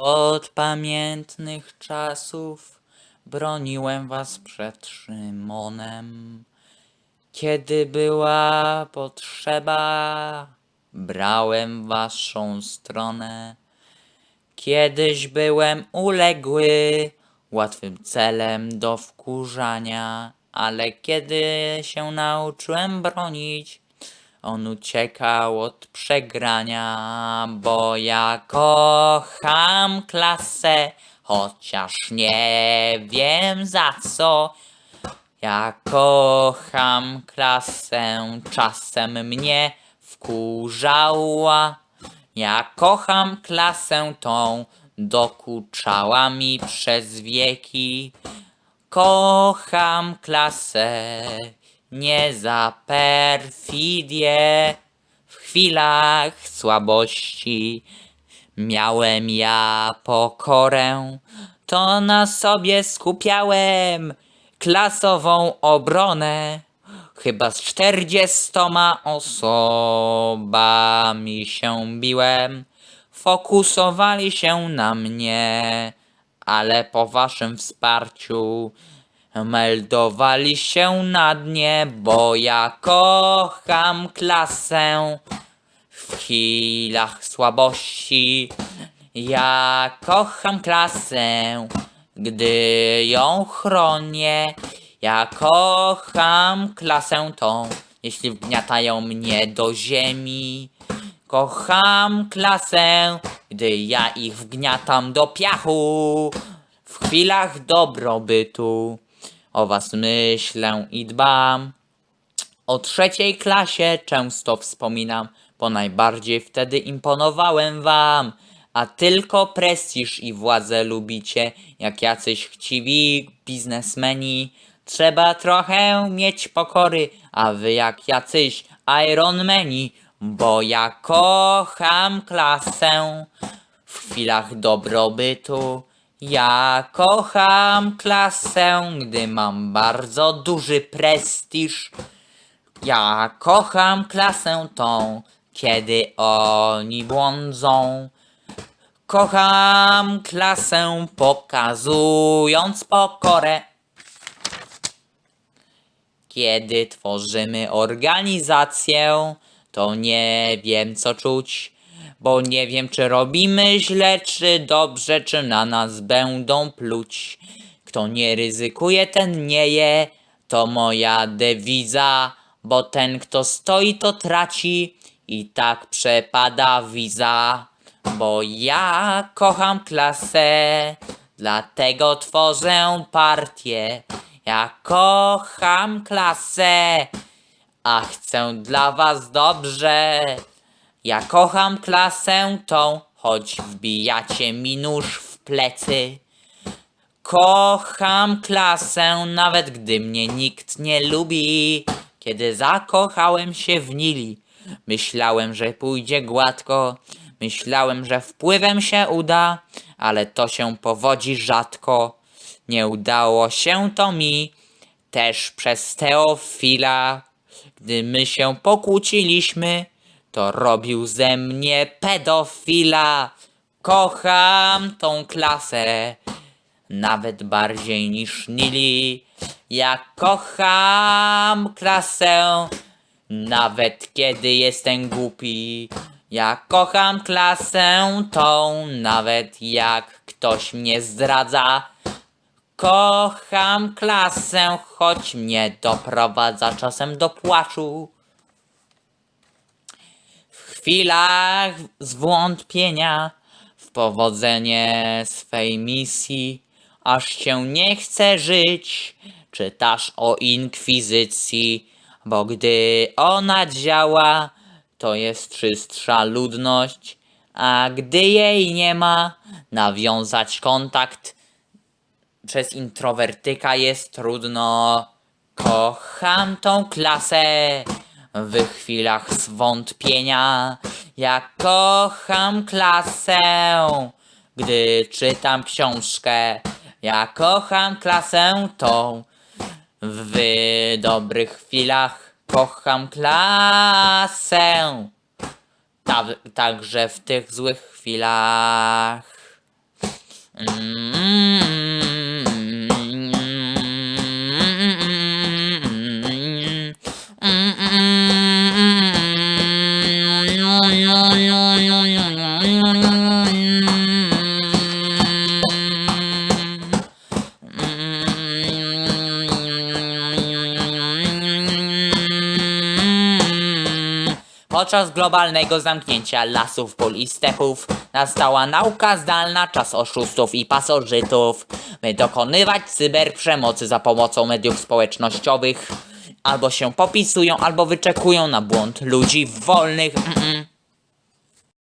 Od pamiętnych czasów broniłem was przed Szymonem. Kiedy była potrzeba, brałem waszą stronę. Kiedyś byłem uległy, łatwym celem do wkurzania, ale kiedy się nauczyłem bronić, on uciekał od przegrania, bo ja kocham klasę, chociaż nie wiem za co. Ja kocham klasę, czasem mnie wkurzała. Ja kocham klasę tą, dokuczała mi przez wieki. Kocham klasę, nie za perfidię. W chwilach słabości miałem ja pokorę, to na sobie skupiałem klasową obronę. Chyba z czterdziestoma osobami się biłem, fokusowali się na mnie, ale po waszym wsparciu meldowali się na dnie, bo ja kocham klasę w chwilach słabości. Ja kocham klasę, gdy ją chronię. Ja kocham klasę tą, jeśli wgniatają mnie do ziemi. Kocham klasę, gdy ja ich wgniatam do piachu. W chwilach dobrobytu o was myślę i dbam. O trzeciej klasie często wspominam, bo najbardziej wtedy imponowałem wam. A tylko prestiż i władzę lubicie, jak jacyś chciwi biznesmeni. Trzeba trochę mieć pokory, a wy jak jacyś Ironmeni, bo ja kocham klasę w chwilach dobrobytu. Ja kocham klasę, gdy mam bardzo duży prestiż. Ja kocham klasę tą, kiedy oni błądzą. Kocham klasę, pokazując pokorę. Kiedy tworzymy organizację, to nie wiem co czuć, bo nie wiem czy robimy źle, czy dobrze, czy na nas będą pluć. Kto nie ryzykuje, ten nie je, to moja dewiza, bo ten kto stoi, to traci i tak przepada wiza. Bo ja kocham klasę, dlatego tworzę partię. Ja kocham klasę, a chcę dla was dobrze. Ja kocham klasę tą, choć wbijacie mi nóż w plecy. Kocham klasę, nawet gdy mnie nikt nie lubi. Kiedy zakochałem się w Nili, myślałem, że pójdzie gładko. Myślałem, że wpływem się uda, ale to się powodzi rzadko. Nie udało się to mi, też przez Teofila. Gdy my się pokłóciliśmy, to robił ze mnie pedofila. Kocham tą klasę, nawet bardziej niż Nili. Ja kocham klasę, nawet kiedy jestem głupi. Ja kocham klasę tą, nawet jak ktoś mnie zdradza. Kocham klasę, choć mnie doprowadza czasem do płaczu. Chwilach zwątpienia w powodzenie swej misji, aż się nie chce żyć, czytasz o inkwizycji, bo gdy ona działa, to jest czystsza ludność, a gdy jej nie ma, nawiązać kontakt przez introwertyka jest trudno. Kocham tą klasę w chwilach zwątpienia. Ja kocham klasę, gdy czytam książkę. Ja kocham klasę tą w dobrych chwilach. Kocham klasę. Ta, także w tych złych chwilach. Podczas globalnego zamknięcia lasów, pól i stepów nastała nauka zdalna, czas oszustów i pasożytów, by dokonywać cyberprzemocy za pomocą mediów społecznościowych. Albo się popisują, albo wyczekują na błąd ludzi wolnych. Mm -mm.